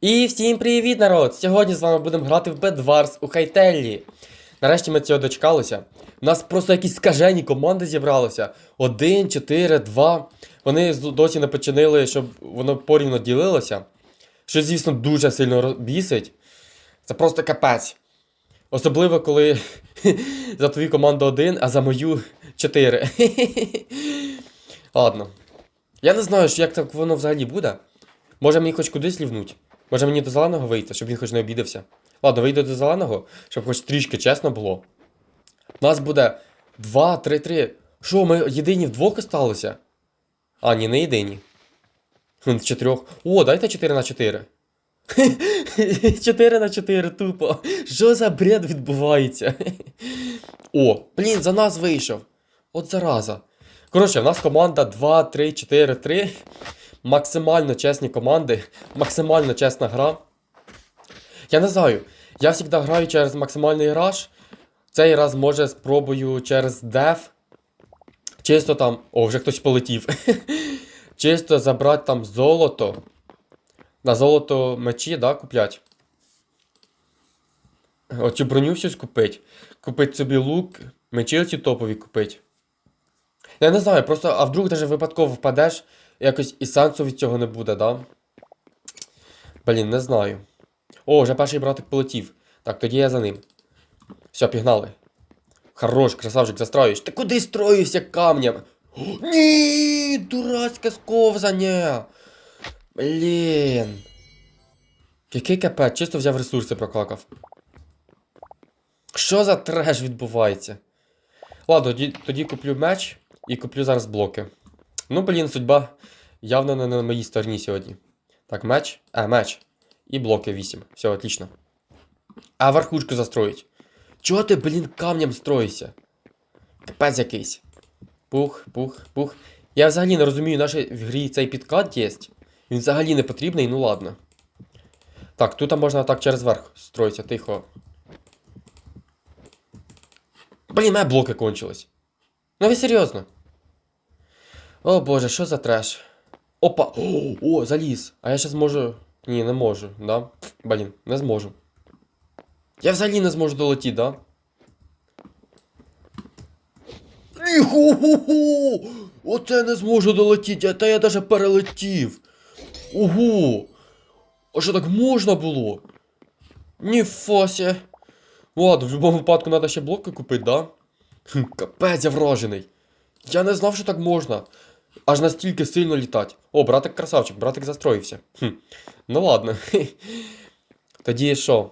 І всім привіт, народ! Сьогодні з вами будемо грати в Bedwars у Хайтеллі. Нарешті ми цього дочекалися. У нас просто якісь скажені команди зібралися. Один, чотири, два. Вони досі не починили, щоб воно порівно ділилося. Що, звісно, дуже сильно бісить. Це просто капець. Особливо, коли за твою команду один, а за мою чотири. Ладно. Я не знаю, як так воно взагалі буде. Може мені хоч кудись лівнуть? Може мені до зеленого вийти, щоб він хоч не обідався? Ладно, вийду до зеленого, щоб хоч трішки чесно було. У нас буде 2, 3, 3. Що, ми єдині вдвох осталися? А, ні, не єдині. З чотирьох. О, дайте 4 на 4. 4 на 4 тупо. Що за бред відбувається? О, блін, за нас вийшов. От зараза. Коротше, в нас команда 2, 3, 4, 3. Максимально чесні команди, максимально чесна гра. Я не знаю. Я завжди граю через максимальний раш. Цей раз може спробую через деф. Чисто там. О, вже хтось полетів. Чисто забрати там золото. На золото мечі, да, куплять. Оцю броню всю скупить. Купить собі лук, мечі оці топові купить. Я не знаю, просто, а вдруг даже випадково впадеш, якось і сенсу від цього не буде, да? Блін, не знаю. О, вже перший братик полетів. Так, тоді я за ним. Все, пігнали. Хорош, красавчик, застраюєш. Ти куди строїшся камнем? О, ні, дурацьке сковзання. Блін. Який капець, чисто взяв ресурси прокакав. Що за треш відбувається? Ладно, тоді, тоді куплю меч і куплю зараз блоки. Ну, блін, судьба явно не на моїй стороні сьогодні. Так, меч. А, меч. І блоки 8. Все, отлично. А верхушку застроїть. Чого ти, блін, камнем строїшся? Капець якийсь. Пух, пух, пух. Я взагалі не розумію, наш в грі цей підкат є. Він взагалі не потрібний, ну ладно. Так, тут можна так через верх строїтися, тихо. Блін, мене блоки кончились. Ну ви серйозно? О боже, що за треш? Опа! О, о, заліз! А я ще зможу. Ні, не можу, да? Блін, не зможу. Я взагалі не зможу долетіти, да? Іху-ху-ху! Оце не зможу долетіти, а та я даже перелетів. Ого! А що так можна було? Ніфося. Ладно, в будь-якому випадку треба ще блоки купити, да? Хм, Капець я вражений. Я не знав, що так можна. Аж настільки сильно літати. О, братик красавчик, братик застроївся. Хм. Ну ладно. Тоді що?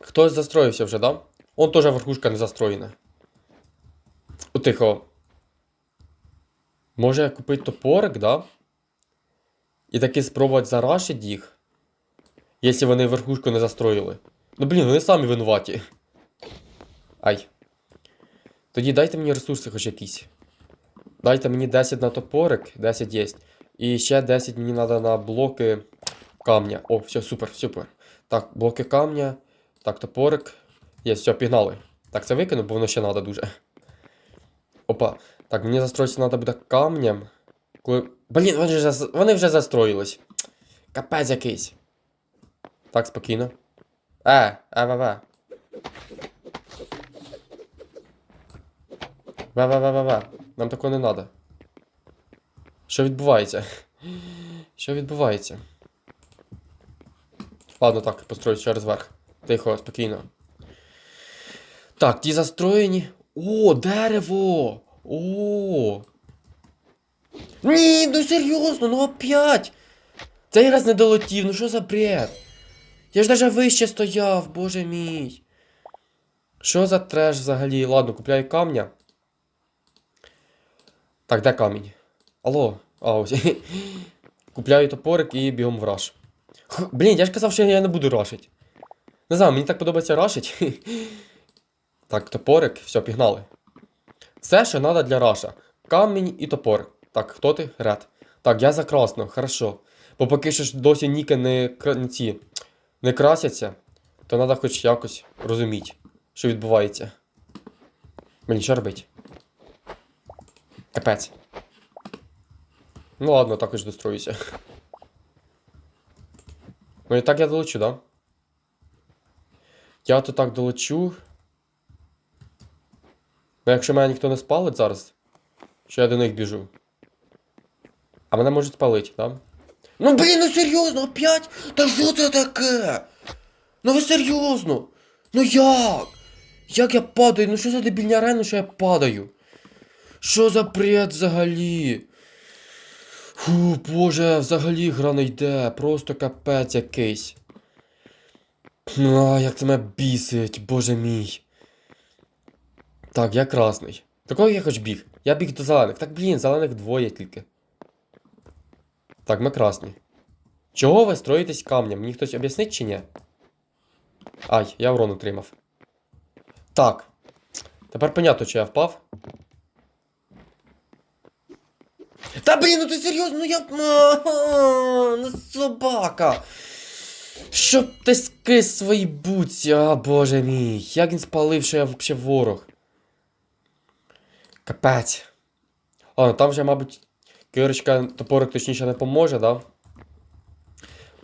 Хтось застроївся вже, да? Он теж верхушка не застроєна. О, тихо. Може купити топорик, да? І таки спробувати зарашити їх. Якщо вони верхушку не застроїли. Ну блін, вони самі винуваті. Ай. Тоді дайте мені ресурси хоч якісь. Дайте мені 10 на топорик, 10 є. І ще 10 мені треба на блоки камня. О, все, супер, супер. Так, блоки камня. Так, топорик. Є, все, пігнали. Так, це викину, бо воно ще треба дуже. Опа. Так, мені застроїтися треба буде камнем. Коли... Блін, вони вже, вони вже застроїлись. Капець якийсь. Так, спокійно. Е, е, ве, ве. Ве, ве, ве, ве, ве. Нам такого не треба. Що відбувається? Що відбувається? Ладно, так, построю через верх. Тихо, спокійно. Так, ті застроєні. О, дерево! О! Ні, ну серйозно, ну опять! Цей раз не долетів, ну що за бред? Я ж даже вище стояв, боже мій. Що за треш взагалі? Ладно, купляю камня. Так, де камінь? Алло, а ось. Купляю топорик і бігом в раш. Блін, я ж казав, що я не буду рашить. Не знаю, мені так подобається рашить. Так, топорик, все, пігнали. Все, що треба для раша. Камінь і топорик. Так, хто ти? Ред. Так, я за красно, хорошо. Бо поки що ж досі ніки не, ці не красяться, то треба хоч якось розуміти, що відбувається. Мені що робити? Капець. Ну ладно, також достроюся. Ну і так я долечу, да? Я то так долечу. Ну, якщо мене ніхто не спалить зараз, що я до них біжу. А мене можуть спалити, да? Ну блін, ну серйозно, опять? Та що це таке? Ну ви серйозно? Ну як? Як я падаю? Ну що за дебільня арена, що я падаю? Що за бред взагалі? Фу, боже, взагалі гра не йде, просто капець якийсь. А, як це мене бісить, боже мій. Так, я красний. Такого я хоч біг. Я біг до зелених. Так блін, зелених двоє тільки. Так, ми красні. Чого ви строїтесь камнем? Мені хтось об'яснить чи ні? Ай, я урон отримав. Так. Тепер понятно, чи я впав. Та блін, ну ти серйозно, ну я. А, Ну собака. Щоб ти скис свої буці, а боже мій. Як він спалив, що я взагалі ворог. Капець. Ладно, там вже, мабуть, Кирочка топорик точніше не поможе, да?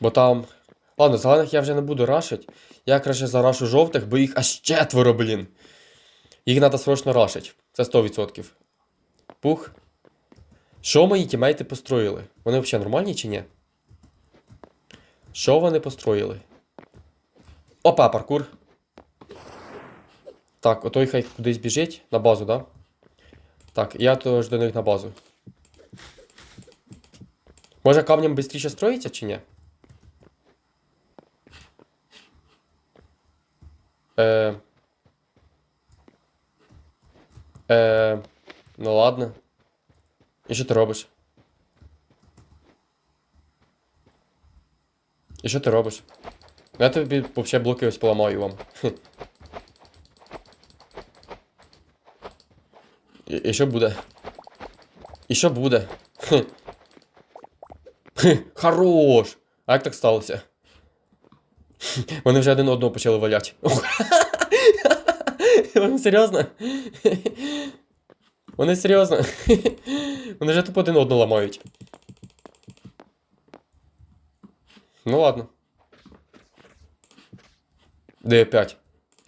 Бо там. Ладно, зелених я вже не буду рашить. Я краще зарашу жовтих, бо їх аж четверо, блін. Їх треба срочно рашить. Це 100%. Пух. Що мої тімейти построїли? Вони взагалі нормальні чи ні? Що вони построїли? Опа, паркур. Так, отой хай кудись біжить на базу, да? Так, я тож до них на базу. Може камнем швидше строїться чи ні? Е... Е... Ну ладно. І що ти робиш? І що ти робиш? Я тобі взагалі блоки ось поламаю вам. Хе. І, і що буде? І що буде? Хе. Хе, Хорош! А як так сталося? Вони вже один одного почали валяти. Вони серйозно? Вони серйозно? Вони вже тупо один одного ламають. Ну ладно. Де опять?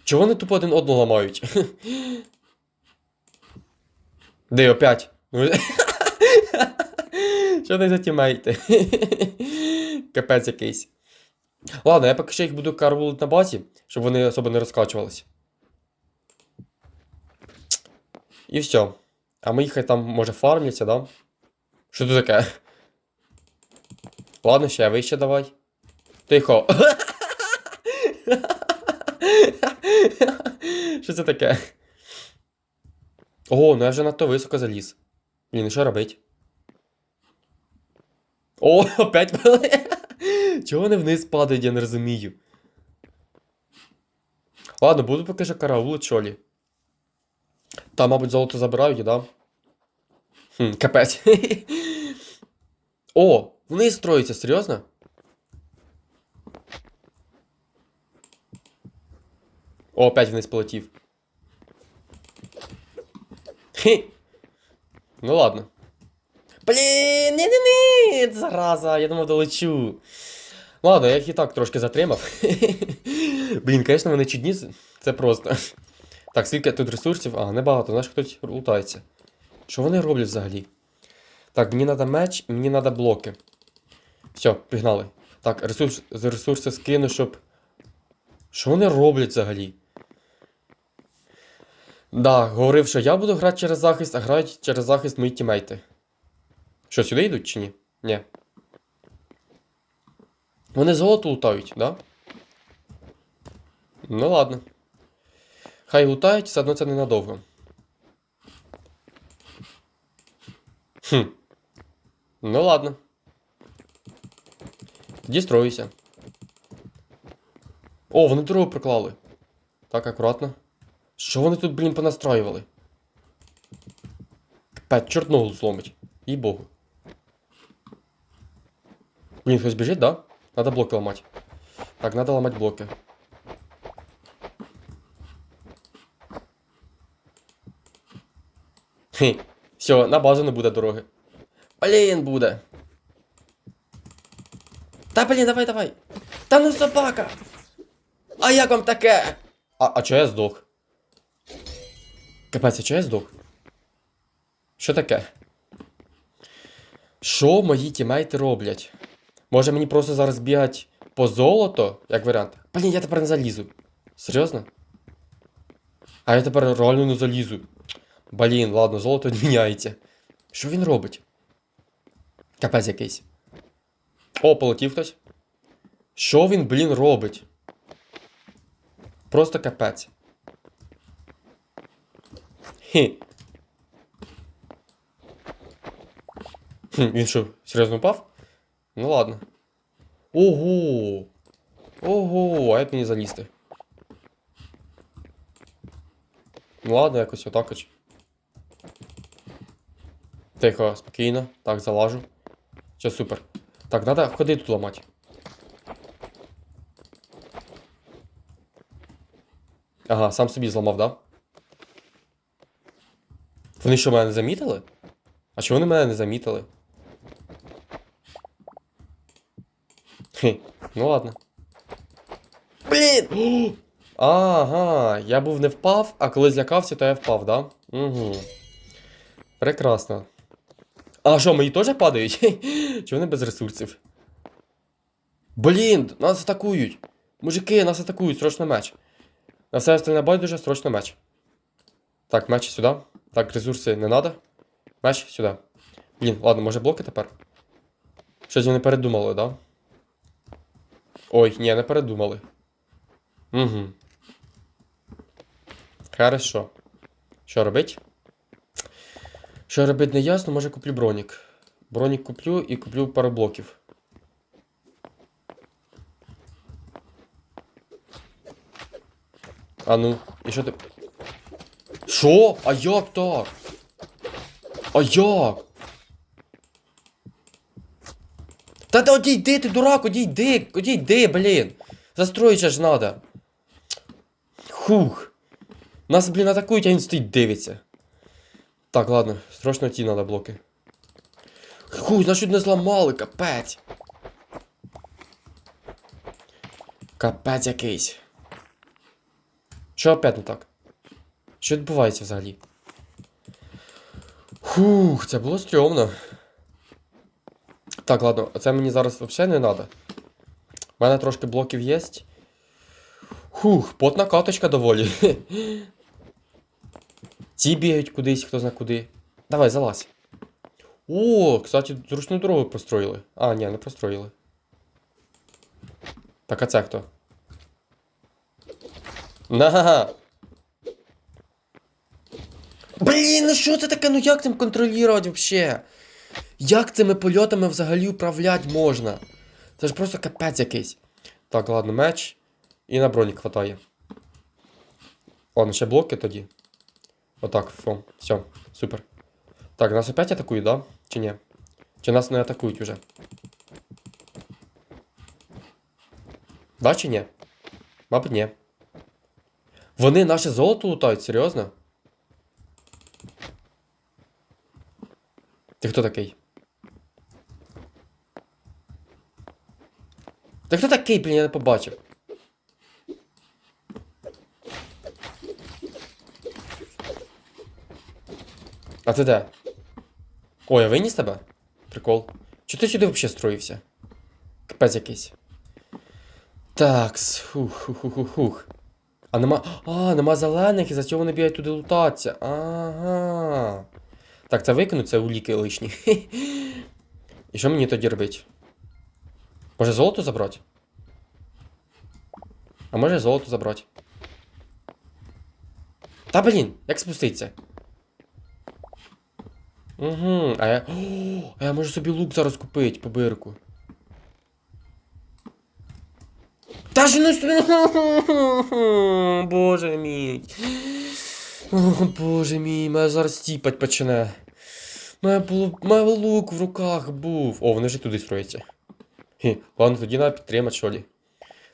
Чого вони тупо один одного ламають? Де опять? Ну, Що не за тімейти? Капець якийсь. Ладно, я поки що їх буду карбулити на базі, щоб вони особо не розкачувалися. І все. А ми їх хай там, може, фармляться, да? Що тут таке? Ладно, ще вище давай. Тихо. Що це таке? Ого, ну я вже надто високо заліз. Блін, що робить? О, опять Чого вони вниз падають, я не розумію. Ладно, буду поки що караулить, що Там, мабуть, золото забирають, да? Хм, капець. О, вниз строїться, серйозно? О, опять вниз полетів. Хі. Ну ладно. Блін, ні ні ні зараза, я думав долечу. Ладно, я їх і так трошки затримав. Блін, звісно, вони чудні, це просто. Так, скільки тут ресурсів? А, небагато, знаєш, хтось лутається. Що вони роблять взагалі? Так, мені треба меч, мені треба блоки. Все, пігнали. Так, ресурс, ресурси скину, щоб. Що вони роблять взагалі? Да, говорив, що я буду грати через захист, а грають через захист мої тімейти. Що, сюди йдуть чи ні? Ні. Вони золото лутають, да? Ну ладно. Хай лутають, все одно це ненадовго. Хм. Ну ладно. Тоді строюся. О, вони дорогу проклали. Так, акуратно. Що вони тут, блін, понастраювали? Капець, чорт ногу зломить. Їй богу. Блін, хтось біжить, да? Надо блоки ламати. Так, надо ламати блоки. Хе, все, на базу не буде дороги. Блін, буде. Та блін, давай, давай. Та ну собака! А як вам таке? А, а чого я здох? Капець, а чого я здох? Що таке? Що мої тімейти роблять? Може мені просто зараз бігать по золото, як варіант? Блін, я тепер не залізу. Серйозно? А я тепер реально не залізу. Блін, ладно, золото відміняється. Що він робить? Капець якийсь. О, полетів хтось. Що він, блін, робить? Просто капець. Хі. Хм, він що, серйозно впав? Ну ладно. Ого! Ого, а як мені залізти? Ну ладно, якось отак. Тихо, спокійно. Так, залажу. Все, супер. Так, надо ходи тут ламати. Ага, сам собі зламав, да? Вони що, мене не замітили? А чого вони мене не замітили? Хе, ну ладно. Блін! Ага, я був не впав, а коли злякався, то я впав, да? Угу. Прекрасно. А що, мої теж падають? Чи вони без ресурсів? Блін, нас атакують! Мужики, нас атакують, срочно меч. На все остальне байдуже, срочно меч. Так, меч сюди. Так, ресурси не надо. Меч сюди. Блін, ладно, може блоки тепер? Щось вони передумали, да? Ой, ні, не передумали. Угу. Хорошо. Що робить? Що робить не ясно, може куплю бронік. Бронік куплю і куплю пару блоків. А ну, і що ти. Що? А як так? А як? Та да одійди, ти дурак, одійди, одійди, блін. Застроїть ж надо. Хух. Нас, блін, атакують, а він стоїть дивиться. Так, ладно, срочно ті надо блоки. Хуй, чуть не зламали, капець. Капець якийсь. Що опять не так? Що відбувається взагалі? Фух, це було стрьомно. Так, ладно, це мені зараз взагалі не треба. У мене трошки блоків є. Фух, потна каточка доволі. Ці бігають кудись, хто зна куди. Давай, залазь. О, кстати, зручну дорогу построїли. А, ні, не построїли. Так, а це хто? На. Блін, ну що це таке? Ну як цим контролювати взагалі? Як цими польотами взагалі управляти можна? Це ж просто капець якийсь. Так, ладно, меч. І на бронік хватає. Ладно, ще блоки тоді. Отак, фу, все, супер. Так, нас опять атакують, да? Чи ні? Чи нас не атакують уже? Да чи ні? Мабуть, ні. Вони наше золото лутають, серйозно? Ти хто такий? Ти хто такий, блін, я не побачив? А ти де? Ой, я виніс тебе? Прикол. Чого ти сюди взагалі строївся? Капець якийсь. Такс. Хух, хух, хух. А нема. А, нема зелених, і за цього вони бігають туди лутатися. Ага. Так, це викину, це уліки лишні. І що мені тоді робити? Може золото забрати? А може золото забрати? Та блін, як спуститься? Угу, а я. О, а я можу собі лук зараз купити по бирку. Та ж ну Боже мій. О, боже мій, мене зараз тіпать почне. Мене було. Мене лук в руках був. О, вони вже туди строяться. Ладно, тоді треба підтримати, що.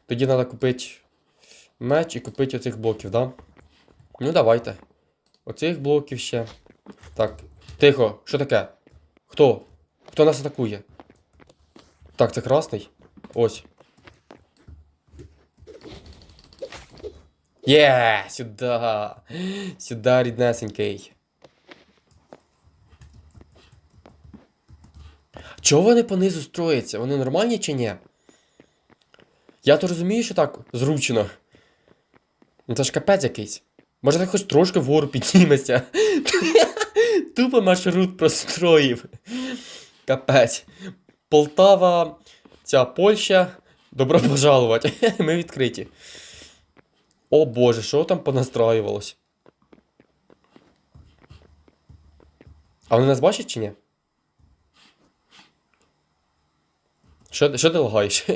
Тоді треба купити меч і купити оцих блоків, да? Ну давайте. Оцих блоків ще. Так. Тихо, що таке? Хто? Хто нас атакує? Так, це красний. Ось. Є, сюди. Сюди, ріднесенький. Чого вони понизу строяться? Вони нормальні чи ні? Я то розумію, що так зручно. Ну це ж капець якийсь. Може ти хоч трошки вгору піднімешся. Тупо маршрут простроїв. Капець. Полтава, ця Польща. Добро пожалувати. Ми відкриті. О боже, що там понастраювалось? А вони нас бачать чи ні? Що, що ти лагаєш?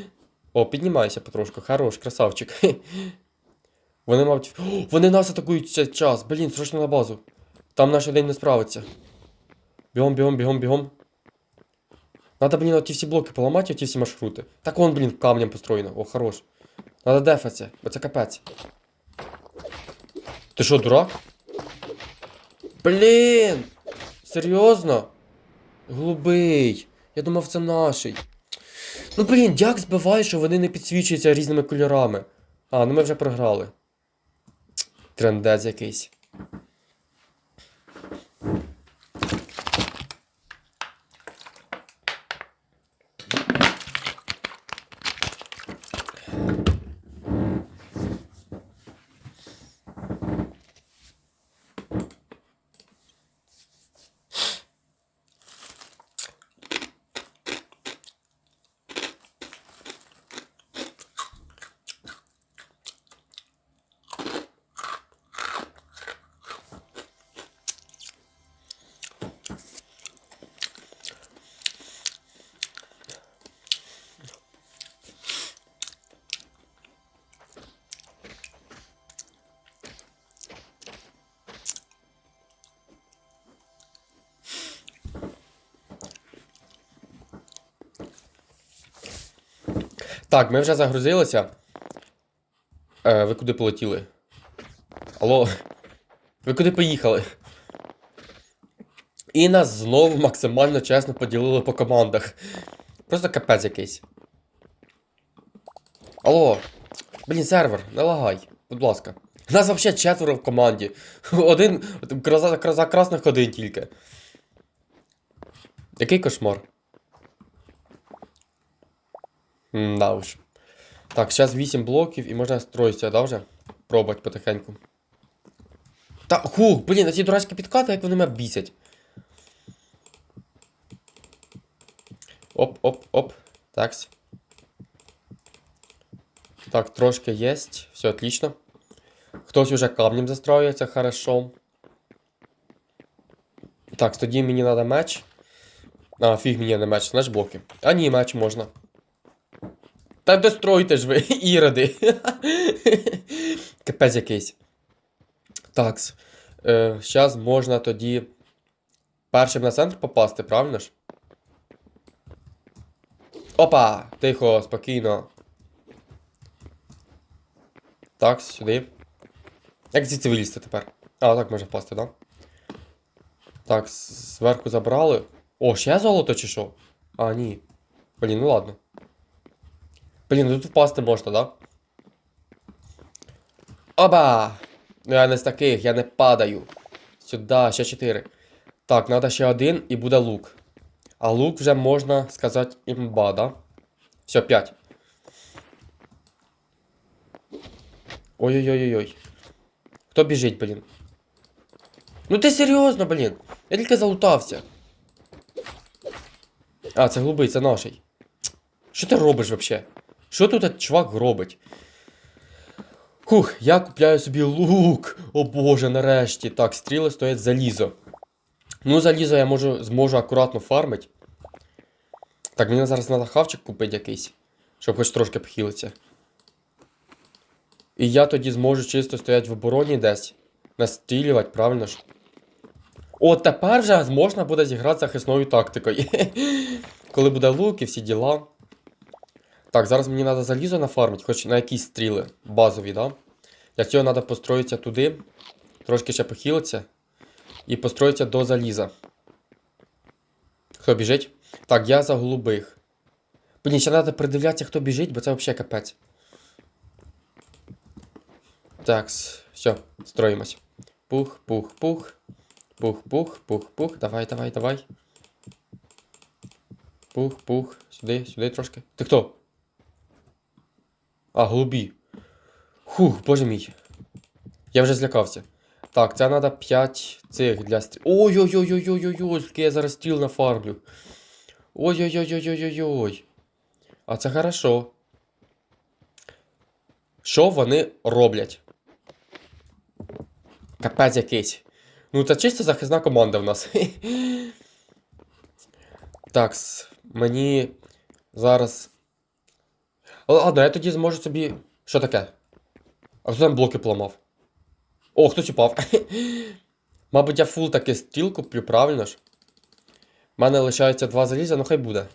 О, піднімайся потрошку. Хорош, красавчик. Вони, мабуть. О, вони нас атакують час. Блін, срочно на базу. Там наш день не справиться. Бігом, бігом, бігом, бігом. Надо, блін, оті всі блоки поламати, оті всі маршрути. Так вон, блін, камнем построєно. О, хорош. Надо дефатися, бо це капець. Ти що, дурак? Блін! Серйозно? Голубий. Я думав, це наший. Ну блін, як збиває, що вони не підсвічуються різними кольорами. А, ну ми вже програли. Трендець якийсь. Так, ми вже загрузилися. Е, ви куди полетіли? Алло, ви куди поїхали? І нас знову максимально чесно поділили по командах. Просто капець якийсь. Алло, блін, сервер, не лагай, будь ласка. Нас взагалі четверо в команді. Один. Краса красних один тільки. Який кошмар? Да уж. Так, зараз 8 блоків і можна строїтися, да, вже? Пробувати потихеньку. Та, хух, блін, ці дурацькі підкати, як вони мене бісять. Оп, оп, оп. Такс. Так, трошки єсть. Все отлично. Хтось уже камнем застроюється, хорошо. Так, тоді мені треба меч. А, фіг мені не меч, знаєш блоки. А ні, меч можна. Та достройте ж ви, іроди. Капець якийсь. Такс. Е, Зараз можна тоді першим на центр попасти, правильно ж? Опа! Тихо, спокійно. Так, сюди. Як ці цивілісти тепер? А, так можна впасти, да? Так, зверху забрали. О, ще золото чи що? А, ні. Блін, ну ладно. Блін, ну тут впасти можна, да? Оба! Ну я не з таких, я не падаю. Сюди, ще 4. Так, треба ще один і буде лук. А лук вже можна сказати імба, да? Все, 5. Ой-ой-ой-ой. Хто біжить, блін? Ну ти серйозно, блін? Я тільки залутався. А, це голубий, це наший. Що ти робиш взагалі? Що тут чувак робить? Хух, я купляю собі лук. О боже, нарешті. Так, стріли стоять залізо. Ну, залізо я можу, зможу акуратно фармити. Так, мені зараз треба хавчик купити якийсь, щоб хоч трошки похилитися. І я тоді зможу чисто стояти в обороні десь. Настрілювати, правильно ж? О, тепер вже можна буде зіграти захисною тактикою. Коли буде лук і всі діла. Так, зараз мені треба залізо нафармити, хоч на якісь стріли базові, да? Для цього треба построїтися туди, трошки ще похилитися. І построїтися до заліза. Хто біжить? Так, я за голубих. Блін, ще треба придивлятися, хто біжить, бо це взагалі капець. Так, все, строїмось. Пух, пух, пух. Пух, пух, пух, пух. Давай, давай, давай. Пух, пух. Сюди, сюди трошки. Ти хто? А, голубі. Хух, боже мій. Я вже злякався. Так, це треба 5 цих для стріл. Ой-ой-ой-ой-ой-ой-ой, скільки я зараз стріл нафармлю. Ой-ой-ой-ой-ой-ой. А це хорошо. Що вони роблять? Капець якийсь. Ну, це чисто захисна команда в нас. Так, мені зараз. Ладно, я тоді зможу собі. Що таке? А хто там блоки поламав? О, хтось упав. Мабуть, я фул таки стіл куплю, правильно ж? У мене лишається два заліза, ну хай буде.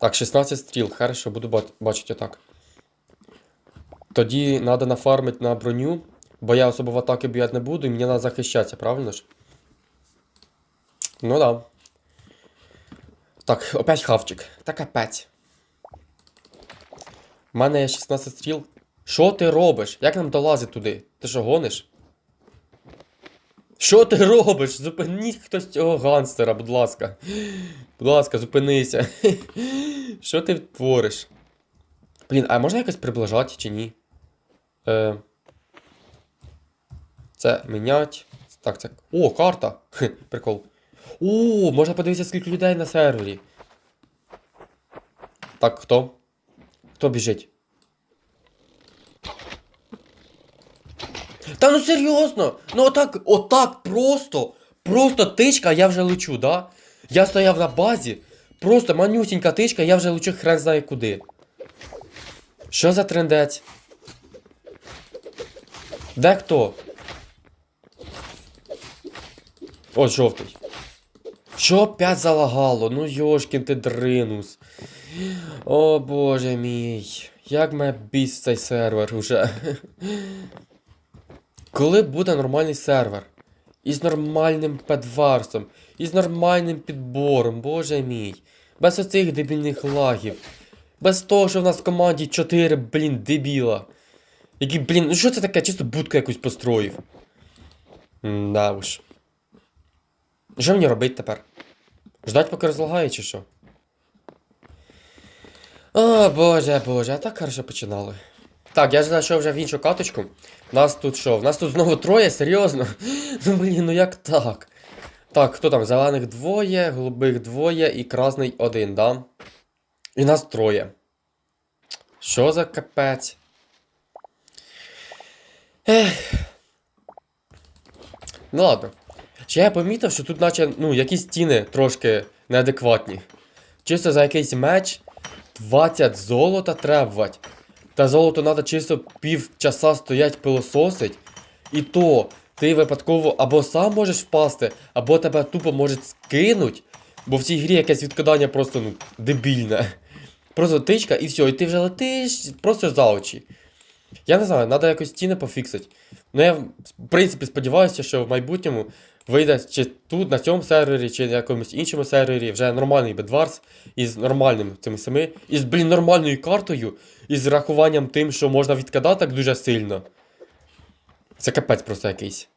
Так, 16 стріл, хорошо, буду бачити отак. Тоді треба нафармити на броню, бо я особо в атаки бігати не буду, і мені треба захищатися, правильно ж? Ну да. Так, опять хавчик. Та капець. У мене є 16 стріл. Що ти робиш? Як нам долазити туди? Ти що гониш? Що ти робиш? Зупиніть хтось цього ганстера, будь ласка. Будь ласка, зупинися. Що ти твориш? Блін, а можна якось приближати чи ні? Е... Це мінять. Так, це. О, карта! Прикол. О, можна подивитися, скільки людей на сервері. Так, хто? Хто біжить? Та ну серйозно! Ну отак, отак просто, просто тичка, я вже лечу, да? Я стояв на базі, просто манюсінька тичка, я вже лечу хрен знає куди. Що за трендець? Де хто? О, жовтий. Що опять залагало? Ну йошкін ти дринус. О боже мій. Як мене біс цей сервер уже. Коли буде нормальний сервер? Із нормальним педварсом, із нормальним підбором, боже мій. Без оцих дебільних лагів. Без того, що в нас в команді 4, блін, дебіла. Які, блін, ну що це таке? Чисто будку якусь построїв. Да уж. Що мені робити тепер? Ждать, поки розлагає, чи що? О, боже, боже, а так хорошо починали. Так, я ж знайшов вже в іншу каточку. Нас тут що? В нас тут знову троє, серйозно? Ну блін, ну як так? Так, хто там? Зелених двоє, голубих двоє і красний один, да? І нас троє. Що за капець? Ех. Ну ладно. Ще я помітив, що тут наче, ну, якісь стіни трошки неадекватні. Чисто за якийсь меч 20 золота требувати. Та золото треба чисто пів часа стоять пилососить. І то ти випадково або сам можеш впасти, або тебе тупо можуть скинуть. Бо в цій грі якесь відкидання просто ну, дебільне. Просто тичка і все, і ти вже летиш просто за очі. Я не знаю, треба якось стіни пофіксити. Ну я в принципі сподіваюся, що в майбутньому вийде чи тут, на цьому сервері, чи на якомусь іншому сервері вже нормальний бедварс із нормальним цими семи, із, блін, нормальною картою, і з рахуванням тим, що можна відкидати так дуже сильно. Це капець просто якийсь.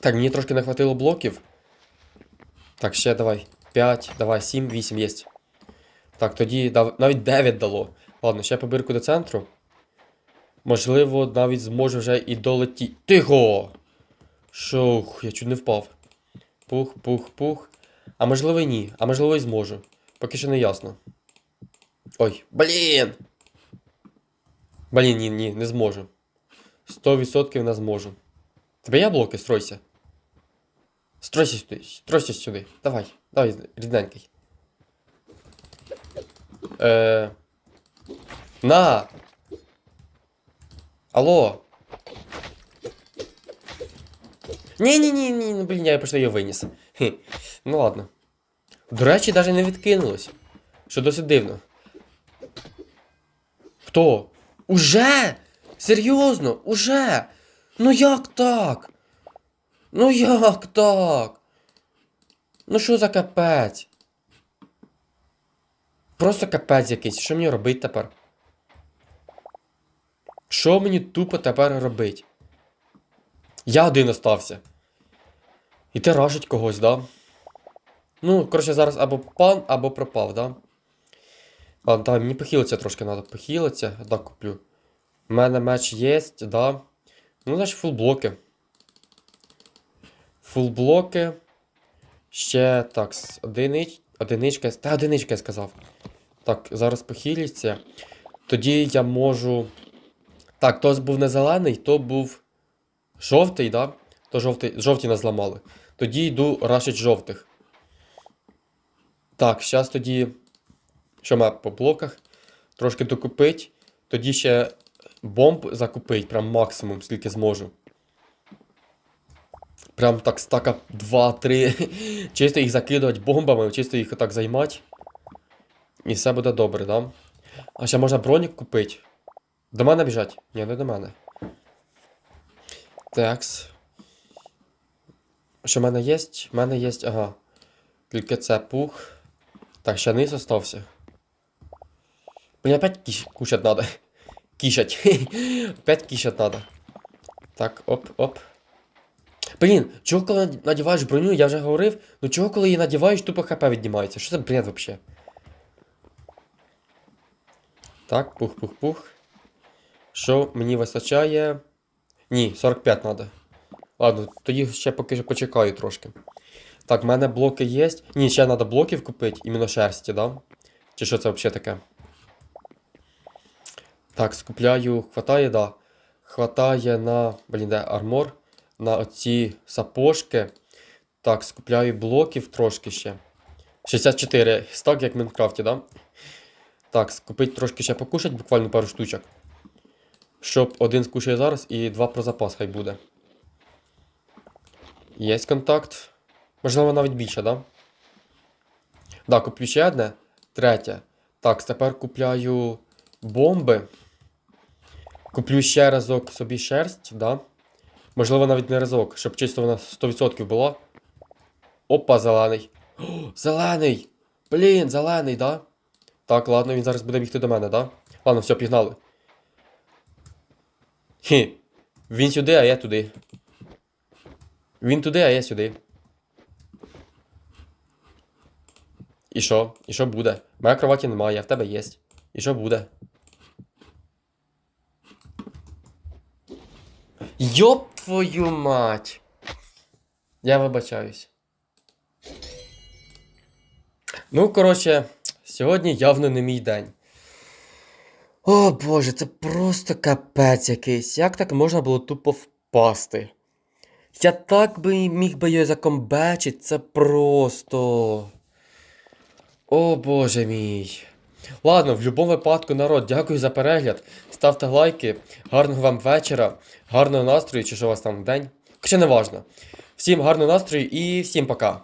Так, мені трошки не хватило блоків. Так, ще давай. 5, давай, 7, 8 єсть. Так, тоді дав- навіть 9 дало. Ладно, ще побірку до центру. Можливо, навіть зможу вже і долетіти. Тихо! Шух, я чуть не впав. Пух, пух, пух. А можливо і ні. А можливо і зможу. Поки що не ясно. Ой, блін! Блін, ні, ні, не зможу. 100% не зможу. Тебе є блоки, стройся. Стройся сюди, стройся сюди. Давай, давай, рідненький. Е... На! Алло! Ні-ні-ні, ні, ну, блін, я просто її виніс. Ну ладно. До речі, навіть не відкинулось. Що досить дивно. Хто? Уже? Серйозно? Уже? Ну як так? Ну як так? Ну що за капець? Просто капець якийсь. Що мені робити тепер? Що мені тупо тепер робить? Я один остався. І ти ражить когось, да? Ну, коротше, зараз або пан, або пропав, да? А, да, мені похилитися трошки треба. Похилитися, да, куплю. У мене меч є, да. Ну, значить, фулблоки. Фулблоки. Ще так, одинич, одиничка. Та одиничка я сказав. Так, зараз похиліться. Тоді я можу. Так, то був не зелений, то був жовтий, да? То жовтий, жовті нас зламали. Тоді йду рашить жовтих. Так, зараз тоді. Що має по блоках? Трошки докупить. Тоді ще бомб закупить, прям максимум, скільки зможу. Прям так стака 2-3. Чисто їх закидувати бомбами, чисто їх отак займати. І все буде добре, да? А ще можна бронік купити. До мене біжать? Ні, не до мене. Такс. Що в мене є? В мене є, ага. Тільки це пух. Так, ще низ остався. Мені опять кіш... кушать надо. Кішать. опять кішать надо. Так, оп, оп. Блін, чого коли надіваєш броню, я вже говорив, ну чого коли її надіваєш, тупо хп віднімається? Що це бред вообще? Так, пух-пух-пух. Що мені вистачає? Ні, 45 треба. Ладно, тоді ще поки почекаю трошки. Так, в мене блоки є. Ні, ще треба блоків купити, іменно шерсті, да? Чи що це взагалі таке? Так, скупляю. Хватає, да. Хватає на. Блін, де армор. На оці сапожки. Так, скупляю блоків трошки ще. 64 стак, як в Мінкрафті, да? Так, скупить трошки ще покушать, буквально пару штучок. Щоб один скушає зараз і два про запас хай буде. Є контакт. Можливо, навіть більше, да? Да, куплю ще одне. Третє. Так, тепер купляю бомби. Куплю ще разок собі шерсть, да? Можливо, навіть не разок, щоб чисто вона 100% була. Опа, зелений. О, зелений! Блін, зелений, да? Так, ладно, він зараз буде бігти до мене, да? Ладно, все, пігнали. Хі. Він сюди, а я туди. Він туди, а я сюди. І що? І що буде? Моя кроваті немає, а в тебе є. І що буде? Йоп твою мать! Я вибачаюсь. Ну, коротше, сьогодні явно не мій день. О боже, це просто капець якийсь. Як так можна було тупо впасти? Я так би міг би її закомбечити, це просто. О боже мій. Ладно, в будь-якому випадку, народ, дякую за перегляд. Ставте лайки. Гарного вам вечора, гарного настрою, чи що у вас там день. Хоча не важно. Всім гарного настрою і всім пока.